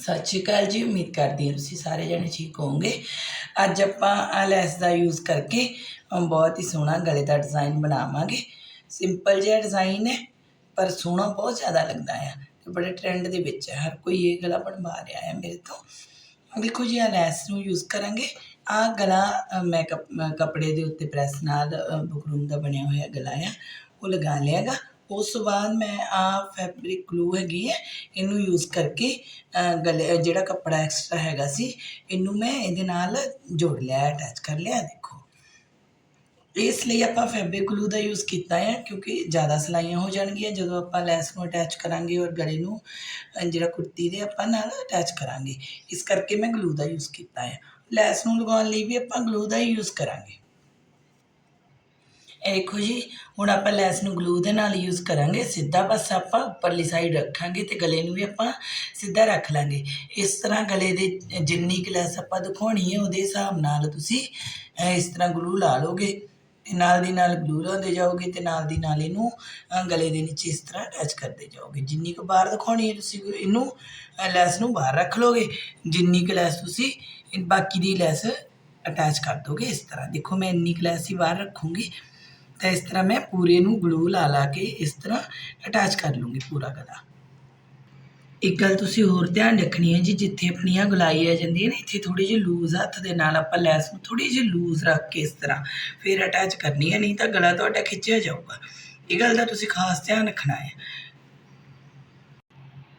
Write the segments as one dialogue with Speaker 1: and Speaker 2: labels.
Speaker 1: ਸਤਿ ਸ਼੍ਰੀ ਅਕਾਲ ਜੀ ਉਮੀਦ ਕਰਦੀ ਹਾਂ ਤੁਸੀਂ ਸਾਰੇ ਜਣੇ ਠੀਕ ਹੋਵੋਗੇ। ਅੱਜ ਆਪਾਂ ਆ ਲੈਸ ਦਾ ਯੂਜ਼ ਕਰਕੇ ਬਹੁਤ ਹੀ ਸੋਹਣਾ ਗਲੇ ਦਾ ਡਿਜ਼ਾਈਨ ਬਣਾਵਾਂਗੇ। ਸਿੰਪਲ ਜਿਹਾ ਡਿਜ਼ਾਈਨ ਹੈ ਪਰ ਸੋਹਣਾ ਬਹੁਤ ਜ਼ਿਆਦਾ ਲੱਗਦਾ ਹੈ ਤੇ ਬੜੇ ਟ੍ਰੈਂਡ ਦੇ ਵਿੱਚ ਹੈ ਹਰ ਕੋਈ ਇਹ ਗਲਾ ਬਣਵਾ ਰਿਹਾ ਹੈ ਮੇਰੇ ਤੋਂ। ਦੇਖੋ ਜੀ ਆ ਲੈਸ ਨੂੰ ਯੂਜ਼ ਕਰਾਂਗੇ। ਆ ਗਲਾ ਮੈਂ ਕੱਪੜੇ ਦੇ ਉੱਤੇ ਪ੍ਰੈਸ ਨਾਲ ਅ, ਦਾ ਬਣਿਆ ਹੋਇਆ ਗਲਾ ਆ ਉਹ ਲਗਾ ਲਿਆਗਾ ਉਸ ਤੋਂ ਬਾਅਦ ਮੈਂ ਆ ਫੈਬਰਿਕ ਗਲੂ ਹੈਗੀ ਹੈ ਇਹਨੂੰ ਯੂਜ਼ ਕਰਕੇ ਗਲੇ ਜਿਹੜਾ ਕੱਪੜਾ ਐਕਸਟਰਾ ਹੈਗਾ ਸੀ, ਇਹਨੂੰ ਮੈਂ ਇਹਦੇ ਨਾਲ ਜੋੜ ਲਿਆ ਅਟੈਚ ਕਰ ਲਿਆ, ਦੇਖੋ। ਇਸ ਲਈ ਆਪਾਂ ਫੈਬਰਿਕ ਗਲੂ ਦਾ ਯੂਜ਼ ਕੀਤਾ ਹੈ ਕਿਉਂਕਿ ਜ਼ਿਆਦਾ ਸਲਾਈਆਂ ਹੋ ਜਾਣਗੀਆਂ, ਜਦੋਂ ਆਪਾਂ ਲੈਸ ਨੂੰ ਅਟੈਚ ਕਰਾਂਗੇ ਔਰ ਗਲੇ ਨੂੰ ਜਿਹੜਾ ਕੁੜਤੀ ਦੇ ਆਪਾਂ ਨਾਲ ਅਟੈਚ ਕਰਾਂਗੇ। ਇਸ ਕਰਕੇ ਮੈਂ ਗਲੂ ਦਾ ਯੂਜ਼ ਕੀਤਾ ਹੈ ਲੈਸ ਨੂੰ ਲਗਾਉਣ ਲਈ ਵੀ ਆਪਾਂ ਗਲੂ ਦਾ ਹੀ ਯੂਜ਼ ਕਰਾਂਗੇ। ਇਹ ਦੇਖੋ ਜੀ, ਹੁਣ ਆਪਾਂ ਲੈਸ ਨੂੰ ਗਲੂ ਦੇ ਨਾਲ ਯੂਜ਼ ਕਰਾਂਗੇ, ਸਿੱਧਾ ਬਸ ਆਪਾਂ ਉੱਪਰਲੀ ਸਾਈਡ ਰੱਖਾਂਗੇ ਤੇ ਗਲੇ ਨੂੰ ਵੀ ਆਪਾਂ ਸਿੱਧਾ ਰੱਖ ਲਾਂਗੇ। ਇਸ ਤਰ੍ਹਾਂ ਗਲੇ ਦੇ ਜਿੰਨੀ ਕੁ ਲੈਸ ਆਪਾਂ ਦਿਖਾਉਣੀ ਹੈ, ਉਹਦੇ ਹਿਸਾਬ ਨਾਲ ਤੁਸੀਂ ਇਸ ਤਰ੍ਹਾਂ ਗਲੂ ਲਾ ਲੋਗੇ ਨਾਲ ਦੀ ਨਾਲ ਗਲੂ ਲਾਉਂਦੇ ਜਾਓਗੇ ਤੇ ਨਾਲ ਦੀ ਨਾਲ ਇਹਨੂੰ ਗਲੇ ਦੇ ਨੀਚੇ ਇਸ ਤਰ੍ਹਾਂ ਅਟੈਚ ਕਰਦੇ ਜਾਓਗੇ। ਜਿੰਨੀ ਕੁ ਬਾਹਰ ਦਿਖਾਉਣੀ ਹੈ, ਤੁਸੀਂ ਇਹਨੂੰ ਲੈਸ ਨੂੰ ਬਾਹਰ ਰੱਖ ਲੋਗੇ ਜਿੰਨੀ ਕੁ ਲੈਸ ਤੁਸੀਂ, ਬਾਕੀ ਦੀ ਲੈਸ ਅਟੈਚ ਕਰ ਦੋਗੇ ਇਸ ਤਰ੍ਹਾਂ। ਦੇਖੋ ਮੈਂ ਇੰਨੀ ਕੁ ਲੈਸ ਹੀ ਬਾਹਰ ਰੱਖੂੰਗੀ। ਤਾਂ ਇਸ ਤਰ੍ਹਾਂ ਮੈਂ ਪੂਰੇ ਨੂੰ ਗਲੂ ਲਾ ਲਾ ਕੇ ਇਸ ਤਰ੍ਹਾਂ ਅਟੈਚ ਕਰ ਲੂੰਗੀ ਪੂਰਾ ਗਲਾ। ਇੱਕ ਗੱਲ ਤੁਸੀਂ ਹੋਰ ਧਿਆਨ ਰੱਖਣੀ ਹੈ ਜੀ, ਜਿੱਥੇ ਆਪਣੀਆਂ ਗੁਲਾਈ ਆ ਜਾਂਦੀ ਹੈ ਨਾ, ਇੱਥੇ ਥੋੜੀ ਜਿਹੀ ਲੂਜ਼ ਹੱਥ ਦੇ ਨਾਲ ਆਪਾਂ ਲੈਸ ਨੂੰ ਥੋੜੀ ਜਿਹੀ ਲੂਜ਼ ਰੱਖ ਕੇ ਇਸ ਤਰ੍ਹਾਂ ਫਿਰ ਅਟੈਚ ਕਰਨੀ ਹੈ, ਨਹੀਂ ਤਾਂ ਗਲਾ ਤੁਹਾਡਾ ਖਿੱਚਿਆ ਜਾਊਗਾ। ਇਹ ਗੱਲ ਦਾ ਤੁਸੀਂ ਖਾਸ ਧਿਆਨ ਰੱਖਣਾ ਹੈ।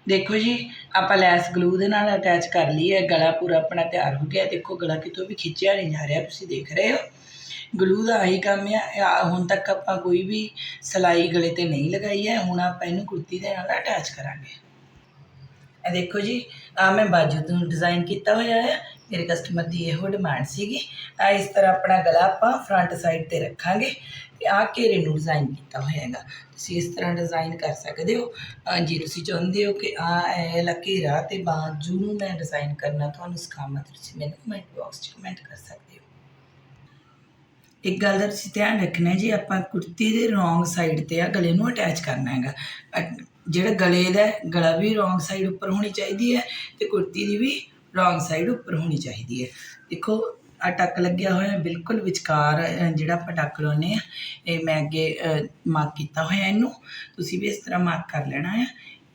Speaker 1: ਦੇਖੋ ਜੀ, ਆਪਾਂ ਲੈਸ ਗਲੂ ਦੇ ਨਾਲ ਅਟੈਚ ਕਰ ਲਈ ਹੈ, ਗਲਾ ਪੂਰਾ ਆਪਣਾ ਤਿਆਰ ਹੋ ਗਿਆ। ਦੇਖੋ, ਗਲਾ ਕਿਤੋਂ ਵੀ ਖਿੱਚਿਆ ਨਹੀਂ ਜਾ ਰਿਹਾ, ਤੁਸੀਂ ਦੇਖ ਰਹੇ ਹੋ। ਗਲੂ ਦਾ ਆਹੀ ਕੰਮ ਆ ਹੁਣ ਤੱਕ ਆਪਾਂ ਕੋਈ ਵੀ ਸਿਲਾਈ ਗਲੇ ਤੇ ਨਹੀਂ ਲਗਾਈ ਹੈ, ਹੁਣ ਆਪਾਂ ਇਹਨੂੰ ਕੁੜਤੀ ਦੇ ਨਾਲ ਅਟੈਚ ਕਰਾਂਗੇ। ਇਹ ਦੇਖੋ ਜੀ ਆ ਮੈਂ ਬਾਜੂ ਤੋਂ ਡਿਜ਼ਾਈਨ ਕੀਤਾ ਹੋਇਆ ਹੈ ਮੇਰੇ ਕਸਟਮਰ ਦੀ ਇਹੋ ਡਿਮਾਂਡ ਸੀਗੀ। ਆ ਇਸ ਤਰ੍ਹਾਂ ਆਪਣਾ ਗਲਾ ਆਪਾਂ ਫਰੰਟ ਸਾਈਡ ਤੇ ਰੱਖਾਂਗੇ ਤੇ ਆ ਘੇਰੇ ਨੂੰ ਡਿਜ਼ਾਈਨ ਕੀਤਾ ਹੋਇਆ ਹੈਗਾ। ਤੁਸੀਂ ਇਸ ਤਰ੍ਹਾਂ ਡਿਜ਼ਾਈਨ ਕਰ ਸਕਦੇ ਹੋ। ਜੇ ਤੁਸੀਂ ਚਾਹੁੰਦੇ ਹੋ ਕਿ ਆ ਇਹ ਲਾ ਘੇਰਾ ਤੇ ਬਾਜੂ ਨੂੰ ਮੈਂ ਡਿਜ਼ਾਈਨ ਕਰਨਾ, ਤੁਹਾਨੂੰ ਸਿਖਾਵਾਂ ਤਾਂ ਤੁਸੀਂ ਮੈਨੂੰ ਕਮੈਂਟ ਬਾਕਸ 'ਚ ਕਮੈਂਟ ਕਰ ਸਕਦੇ ਹੋ। ਇੱਕ ਗੱਲ ਦਾ ਤੁਸੀਂ ਧਿਆਨ ਰੱਖਣਾ ਜੀ ਆਪਾਂ ਕੁੜਤੀ ਦੇ ਰੋਂਗ ਸਾਈਡ ਤੇ ਆ, ਗਲੇ ਨੂੰ ਅਟੈਚ ਕਰਨਾ ਹੈਗਾ। ਅਟ- ਜਿਹੜਾ ਗਲੇ ਦਾ ਗਲਾ ਵੀ ਰੋਂਗ ਸਾਈਡ ਉੱਪਰ ਹੋਣੀ ਚਾਹੀਦੀ ਹੈ ਤੇ ਕੁੜਤੀ ਦੀ ਵੀ ਰੋਂਗ ਸਾਈਡ ਉੱਪਰ ਹੋਣੀ ਚਾਹੀਦੀ ਹੈ। ਦੇਖੋ, ਆ ਟੱਕ ਲੱਗਿਆ ਹੋਇਆ ਬਿਲਕੁਲ ਵਿਚਕਾਰ ਜਿਹੜਾ ਆਪਾਂ ਟੱਕ ਲਾਉਂਦੇ ਆ ਇਹ ਮੈਂ ਅੱਗੇ ਮਾਰਕ ਕੀਤਾ ਹੋਇਆ ਇਹਨੂੰ। ਤੁਸੀਂ ਵੀ ਇਸ ਤਰ੍ਹਾਂ ਮਾਰਕ ਕਰ ਲੈਣਾ ਹੈ।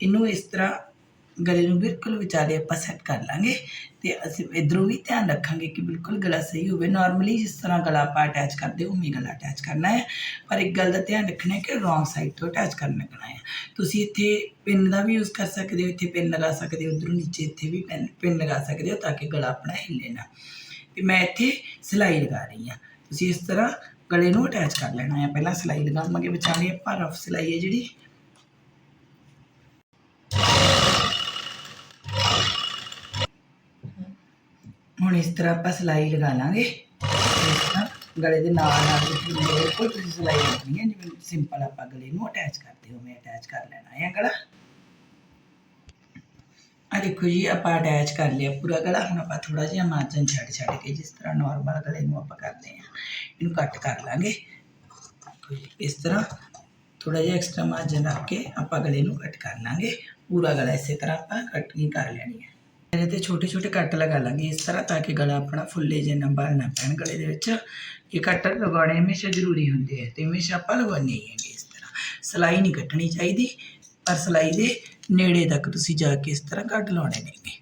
Speaker 1: ਇਹਨੂੰ ਇਸ ਤਰ੍ਹਾਂ ਗਲੇ ਨੂੰ ਬਿਲਕੁਲ ਵਿਚਾਲੇ ਆਪਾਂ ਸੈੱਟ ਕਰ ਲਾਂਗੇ ਤੇ ਅਸੀਂ ਇਧਰੋਂ ਵੀ ਧਿਆਨ ਰੱਖਾਂਗੇ ਕਿ ਬਿਲਕੁਲ ਗਲਾ ਸਹੀ ਹੋਵੇ। ਨਾਰਮਲੀ ਜਿਸ ਤਰ੍ਹਾਂ ਗਲਾ ਆਪਾਂ ਅਟੈਚ ਕਰਦੇ ਉਵੇਂ ਗਲਾ ਅਟੈਚ ਕਰਨਾ ਹੈ। ਪਰ ਇੱਕ ਗੱਲ ਦਾ ਧਿਆਨ ਰੱਖਣਾ ਹੈ ਕਿ ਰੋਂਗ ਸਾਈਡ ਤੋਂ ਅਟੈਚ ਕਰਨ ਲੱਗਣਾ ਹੈ। ਤੁਸੀਂ ਇੱਥੇ ਪਿੰਨ ਦਾ ਵੀ ਯੂਜ਼ ਕਰ ਸਕਦੇ ਹੋ, ਇੱਥੇ ਪਿੰਨ ਲਗਾ ਸਕਦੇ ਹੋ, ਉਧਰੋਂ ਨੀਚੇ ਇੱਥੇ ਵੀ ਪਿੰਨ ਪਿੰਨ ਲਗਾ ਸਕਦੇ ਹੋ ਤਾਂ ਕਿ ਗਲਾ ਆਪਣਾ ਹਿੱਲੇ ਨਾ। ਤੇ ਮੈਂ ਇੱਥੇ ਸਿਲਾਈ ਲਗਾ ਰਹੀ ਹਾਂ। ਤੁਸੀਂ ਇਸ ਤਰ੍ਹਾਂ ਗਲੇ ਨੂੰ ਅਟੈਚ ਕਰ ਲੈਣਾ ਹੈ। ਪਹਿਲਾਂ ਸਿਲਾਈ ਲਗਾਵਾਂਗੇ ਵਿਚਾਲੇ ਆਪਾਂ ਰਫ ਸਿਲਾਈ ਹੈ ਜਿਹੜੀ। ਹੁਣ ਇਸ ਤਰ੍ਹਾਂ ਆਪਾਂ ਸਿਲਾਈ ਲਗਾ ਲਾਂਗੇ। ਇਸ ਤਰ੍ਹਾਂ ਗਲੇ ਦੇ ਨਾਲ ਨਾਲ ਤੁਸੀਂ ਬਿਲਕੁਲ ਤੁਸੀਂ ਸਿਲਾਈ ਲੱਗਣੀ ਹੈ ਜਿਵੇਂ ਸਿੰਪਲ ਆਪਾਂ ਗਲੇ ਨੂੰ ਅਟੈਚ ਕਰਦੇ ਹੋ ਮੈਂ ਅਟੈਚ ਕਰ ਲੈਣਾ ਹੈ ਗਲਾ। ਆ ਦੇਖੋ ਜੀ ਆਪਾਂ ਅਟੈਚ ਕਰ ਲਿਆ ਪੂਰਾ ਗਲਾ। ਹੁਣ ਆਪਾਂ ਥੋੜਾ ਜਿਹਾ ਮਾਰਜਨ ਛੱਡ ਛੱਡ ਕੇ ਜਿਸ ਤਰ੍ਹਾਂ ਨਾਰਮਲ ਗਲੇ ਨੂੰ ਆਪਾਂ ਕਰਦੇ ਹਾਂ ਇਹਨੂੰ ਕੱਟ ਕਰ ਲਾਂਗੇ। ਦੇਖੋ ਜੀ, ਇਸ ਤਰ੍ਹਾਂ ਥੋੜਾ ਜਿਹਾ ਐਕਸਟਰਾ ਮਾਰਜਨ ਰੱਖ ਕੇ ਆਪਾਂ ਗਲੇ ਨੂੰ ਕੱਟ ਕਰ ਲਾਂਗੇ। ਪੂਰਾ ਗਲਾ ਇਸੇ ਤਰ੍ਹਾਂ ਆਪਾਂ ਕਟਿੰਗ ਕਰ ਲੈਣੀ ਹੈ ਇਹਦੇ ਤੇ ਛੋਟੇ ਛੋਟੇ ਕੱਟ ਲਗਾ ਲਾਂਗੇ ਇਸ ਤਰ੍ਹਾਂ ਤਾਂ ਕਿ ਗਲਾ ਆਪਣਾ ਫੁੱਲੇ ਜੇ ਨਾ ਨਾ ਪੈਣ ਗਲੇ ਦੇ ਵਿੱਚ ਇਹ ਕੱਟ ਲਗਾਉਣੇ ਹਮੇਸ਼ਾ ਜ਼ਰੂਰੀ ਹੁੰਦੇ ਹੈ ਤੇ ਹਮੇਸ਼ਾ ਆਪਾਂ ਲਗਾਉਣੇ ਹੀ ਹੈਗੇ ਇਸ ਤਰ੍ਹਾਂ। ਸਲਾਈ ਨਹੀਂ ਕੱਟਣੀ ਚਾਹੀਦੀ, ਪਰ ਸਲਾਈ ਦੇ ਨੇੜੇ ਤੱਕ ਤੁਸੀਂ ਜਾ ਕੇ ਇਸ ਤਰ੍ਹਾਂ ਕੱਟ ਲਾਉਣੇ ਨੇਗੇ।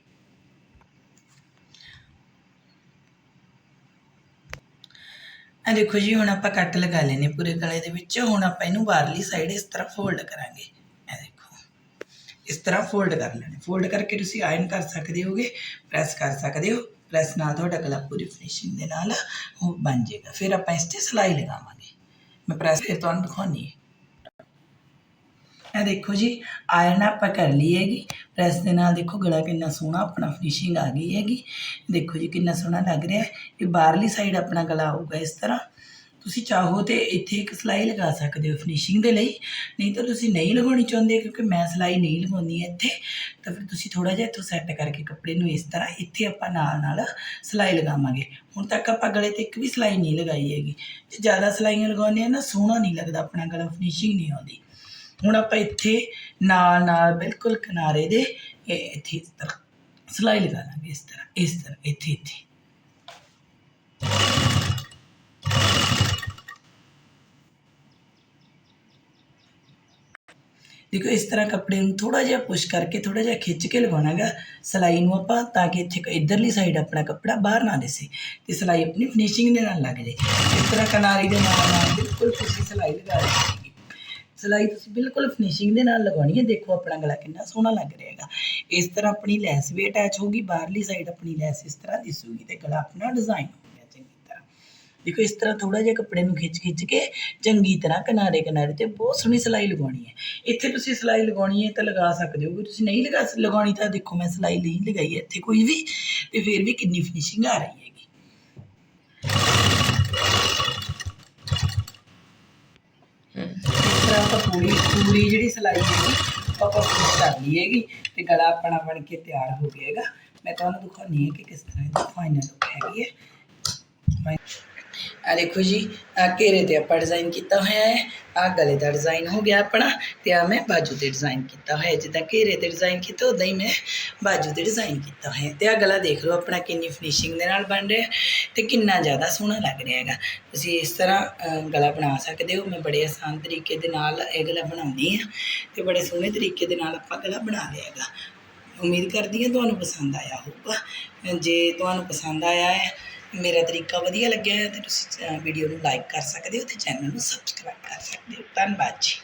Speaker 1: ਆ ਦੇਖੋ ਜੀ, ਹੁਣ ਆਪਾਂ ਕੱਟ ਲਗਾ ਲੈਨੇ ਪੂਰੇ ਗਲੇ ਦੇ ਵਿੱਚ, ਹੁਣ ਆਪਾਂ ਇਹਨੂੰ ਬਾਹਰਲੀ ਸਾਈਡ ਇਸ ਤਰ੍ਹਾਂ ਫੋਲਡ ਕਰਾਂਗੇ। ਤਰ੍ਹਾਂ ਫੋਲਡ ਕਰ ਲੈਣੇ। ਫੋਲਡ ਕਰਕੇ ਤੁਸੀਂ ਆਇਰਨ ਕਰ ਸਕਦੇ ਹੋਗੇ ਪ੍ਰੈਸ ਕਰ ਸਕਦੇ ਹੋ। ਪ੍ਰੈਸ ਨਾਲ ਤੁਹਾਡਾ ਗਲਾ ਪੂਰੀ ਫਿਨਿਸ਼ਿੰਗ ਦੇ ਨਾਲ ਉਹ ਬਣ ਜਾਏਗਾ। ਫਿਰ ਆਪਾਂ ਇਸ ਤੇ ਸਿਲਾਈ ਲਗਾਵਾਂਗੇ। ਮੈਂ ਪ੍ਰੈਸ ਫਿਰ ਤੁਹਾਨੂੰ ਦਿਖਾਉਣੀ ਹੈ। ਇਹ ਦੇਖੋ ਜੀ ਆਇਰਨ ਆਪਾਂ ਕਰ ਲਈ ਹੈਗੀ। ਪ੍ਰੈਸ ਦੇ ਨਾਲ ਦੇਖੋ ਗਲਾ ਕਿੰਨਾ ਸੋਹਣਾ ਆਪਣਾ ਫਿਨਿਸ਼ਿੰਗ ਆ ਗਈ ਹੈਗੀ। ਦੇਖੋ ਜੀ ਕਿੰਨਾ ਸੋਹਣਾ ਲੱਗ ਰਿਹਾ ਹੈ। ਇਹ ਬਾਹਰਲੀ ਸਾਈਡ ਆਪਣਾ ਗਲਾ ਆਊਗਾ ਇਸ ਤਰ੍ਹਾਂ। ਤੁਸੀਂ ਚਾਹੋ ਤੇ ਇੱਥੇ ਇੱਕ ਸਿਲਾਈ ਲਗਾ ਸਕਦੇ ਹੋ ਫਿਨਿਸ਼ਿੰਗ ਦੇ ਲਈ। ਨਹੀਂ ਤਾਂ ਤੁਸੀਂ ਨਹੀਂ ਲਗਾਉਣੀ ਚਾਹੁੰਦੇ ਕਿਉਂਕਿ ਮੈਂ ਸਿਲਾਈ ਨਹੀਂ ਲਗਾਉਂਦੀ ਹੈ ਇੱਥੇ। ਤਾਂ ਫਿਰ ਤੁਸੀਂ ਥੋੜਾ ਜਿਹਾ ਇੱਥੋਂ ਸੈੱਟ ਕਰਕੇ ਕੱਪੜੇ ਨੂੰ ਇਸ ਤਰ੍ਹਾਂ ਇੱਥੇ ਆਪਾਂ ਨਾਲ ਨਾਲ ਸਿਲਾਈ ਲਗਾਵਾਂਗੇ। ਹੁਣ ਤੱਕ ਆਪਾਂ ਗਲੇ ਤੇ ਇੱਕ ਵੀ ਸਿਲਾਈ ਨਹੀਂ ਲਗਾਈ ਹੈਗੀ। ਜੇ ਜ਼ਿਆਦਾ ਸਿਲਾਈਆਂ ਲਗਾਉਂਦੇ ਆ ਨਾ ਸੋਹਣਾ ਨਹੀਂ ਲੱਗਦਾ, ਆਪਣਾ ਗਲਾ ਫਿਨਿਸ਼ਿੰਗ ਨਹੀਂ ਆਉਂਦੀ। ਹੁਣ ਆਪਾਂ ਇੱਥੇ ਨਾਲ ਨਾਲ ਬਿਲਕੁਲ ਕਿਨਾਰੇ ਦੇ ਇੱਥੇ ਇਸ ਤਰ੍ਹਾਂ ਸਿਲਾਈ ਲਗਾ ਦਾਂਗੇ ਇਸ ਤਰ੍ਹਾਂ ਇਸ ਤਰ੍ਹਾਂ, ਇੱਥੇ ਇੱਥੇ। ਦੇਖੋ, ਇਸ ਤਰ੍ਹਾਂ ਕੱਪੜੇ ਨੂੰ ਥੋੜ੍ਹਾ ਜਿਹਾ ਪੁਸ਼ ਕਰਕੇ, ਥੋੜ੍ਹਾ ਜਿਹਾ ਖਿੱਚ ਕੇ ਲਗਾਉਣਾਗਾ ਸਿਲਾਈ ਨੂੰ ਆਪਾਂ, ਤਾਂ ਕਿ ਇੱਥੇ ਇਧਰਲੀ ਸਾਈਡ ਆਪਣਾ ਕੱਪੜਾ ਬਾਹਰ ਨਾ ਦਿਸੇ ਤੇ ਸਿਲਾਈ ਆਪਣੀ ਫਿਨਿਸ਼ਿੰਗ ਦੇ ਨਾਲ ਲੱਗ ਜਾਏ। ਇਸ ਤਰ੍ਹਾਂ ਕਿਨਾਰੀ ਦੇ ਨਾਲ ਨਾਲ ਬਿਲਕੁਲ ਤੁਸੀਂ ਸਿਲਾਈ ਲਗਾ ਰਹੇ ਸਿਲਾਈ ਤੁਸੀਂ ਬਿਲਕੁਲ ਫਿਨਿਸ਼ਿੰਗ ਦੇ ਨਾਲ ਲਗਾਉਣੀ ਹੈ, ਦੇਖੋ ਆਪਣਾ ਗਲਾ ਕਿੰਨਾ ਸੋਹਣਾ ਲੱਗ ਰਿਹਾ ਹੈਗਾ ਇਸ ਤਰ੍ਹਾਂ ਆਪਣੀ ਲੈਸ ਵੀ ਅਟੈਚ ਹੋਗੀ ਬਾਹਰਲੀ ਸਾਈਡ ਆਪਣੀ ਲੈਸ ਇਸ ਤਰ੍ਹਾਂ ਦਿਸੂਗੀ ਤੇ ਗਲਾ ਆਪਣਾ ਡਿਜ਼ਾਈਨ ਹੋ ਗਿਆ ਚੰਗੀ ਤਰ੍ਹਾਂ। ਦੇਖੋ, ਇਸ ਤਰ੍ਹਾਂ ਥੋੜਾ ਜਿਹਾ ਕੱਪੜੇ ਨੂੰ ਖਿੱਚ ਖਿੱਚ ਕੇ ਚੰਗੀ ਤਰ੍ਹਾਂ ਕਿਨਾਰੇ ਕਿਨਾਰੇ ਤੇ ਬਹੁਤ ਸੋਹਣੀ ਸਿਲਾਈ ਲਗਾਉਣੀ ਹੈ। ਇੱਥੇ ਤੁਸੀਂ ਸਿਲਾਈ ਲਗਾਉਣੀ ਹੈ ਤਾਂ ਲਗਾ ਸਕਦੇ ਹੋ ਜੇ ਤੁਸੀਂ ਨਹੀਂ ਲਗਾ ਲਗਾਉਣੀ ਤਾਂ ਦੇਖੋ ਮੈਂ ਸਿਲਾਈ ਨਹੀਂ ਲਗਾਈ ਹੈ ਇੱਥੇ ਕੋਈ ਵੀ, ਤੇ ਫਿਰ ਵੀ ਕਿੰਨੀ ਫਿਨਿਸ਼ਿੰਗ ਆ ਰਹੀ ਹੈਗੀ। ਇਸ ਤਰ੍ਹਾਂ ਆਪਾਂ ਪੂਰੀ ਪੂਰੀ ਜਿਹੜੀ ਸਿਲਾਈ ਹੈਗੀ ਉਹ ਆਪਾਂ ਪੂਰੀ ਕਰ ਲਈ ਹੈਗੀ, ਤੇ ਗਲਾ ਆਪਣਾ ਬਣ ਕੇ ਤਿਆਰ ਹੋ ਗਿਆ ਹੈਗਾ। ਮੈਂ ਤੁਹਾਨੂੰ ਦਿਖਾਉਣੀ ਹੈ ਕਿ ਕਿਸ ਤਰ੍ਹਾਂ ਇਹਦਾ ਫਾਈਨਲ ਲੁੱਕ ਹੈਗੀ ਹੈ। ਆ ਦੇਖੋ ਜੀ ਆ ਘੇਰੇ ਤੇ ਆਪਾਂ ਡਿਜ਼ਾਈਨ ਕੀਤਾ ਹੋਇਆ ਹੈ। ਆ ਗਲੇ ਦਾ ਡਿਜ਼ਾਈਨ ਹੋ ਗਿਆ ਆਪਣਾ ਤੇ ਆ ਮੈਂ ਬਾਜੂ ਤੇ ਡਿਜ਼ਾਈਨ ਕੀਤਾ ਹੋਇਆ। ਜਿੱਦਾਂ ਘੇਰੇ ਤੇ ਡਿਜ਼ਾਈਨ ਕੀਤਾ ਉਦਾਂ ਹੀ ਮੈਂ ਬਾਜੂ ਤੇ ਡਿਜ਼ਾਈਨ ਕੀਤਾ ਹੋਇਆ। ਹੈ। ਤੇ ਆ ਗਲਾ ਦੇਖ ਲਓ ਆਪਣਾ ਕਿੰਨੀ ਫਿਨਿਸ਼ਿੰਗ ਦੇ ਨਾਲ ਬਣ ਰਿਹਾ ਹੈ ਤੇ ਕਿੰਨਾ ਜ਼ਿਆਦਾ ਸੋਹਣਾ ਲੱਗ ਰਿਹਾ ਹੈਗਾ। ਤੁਸੀਂ ਇਸ ਤਰ੍ਹਾਂ ਗਲਾ ਬਣਾ ਸਕਦੇ ਹੋ। ਮੈਂ ਬੜੇ ਆਸਾਨ ਤਰੀਕੇ ਦੇ ਨਾਲ ਇਹ ਗਲਾ ਬਣਾਉਂਦੀ ਹਾਂ ਤੇ ਬੜੇ ਸੋਹਣੇ ਤਰੀਕੇ ਦੇ ਨਾਲ ਆਪਾਂ ਗਲਾ ਬਣਾ ਲਿਆ ਹੈਗਾ। ਉਮੀਦ ਕਰਦੀ ਹਾਂ ਤੁਹਾਨੂੰ ਪਸੰਦ ਆਇਆ ਹੋਊਗਾ। ਜੇ ਤੁਹਾਨੂੰ ਪਸੰਦ ਆਇਆ ਹੈ ਮੇਰਾ ਤਰੀਕਾ ਵਧੀਆ ਲੱਗਿਆ ਹੈ ਤਾਂ ਤੁਸੀਂ ਵੀਡੀਓ ਨੂੰ ਲਾਈਕ ਕਰ ਸਕਦੇ ਹੋ ਤੇ ਚੈਨਲ ਨੂੰ ਸਬਸਕ੍ਰਾਈਬ ਕਰ ਸਕਦੇ ਹੋ। ਧੰਨਵਾਦ ਜੀ।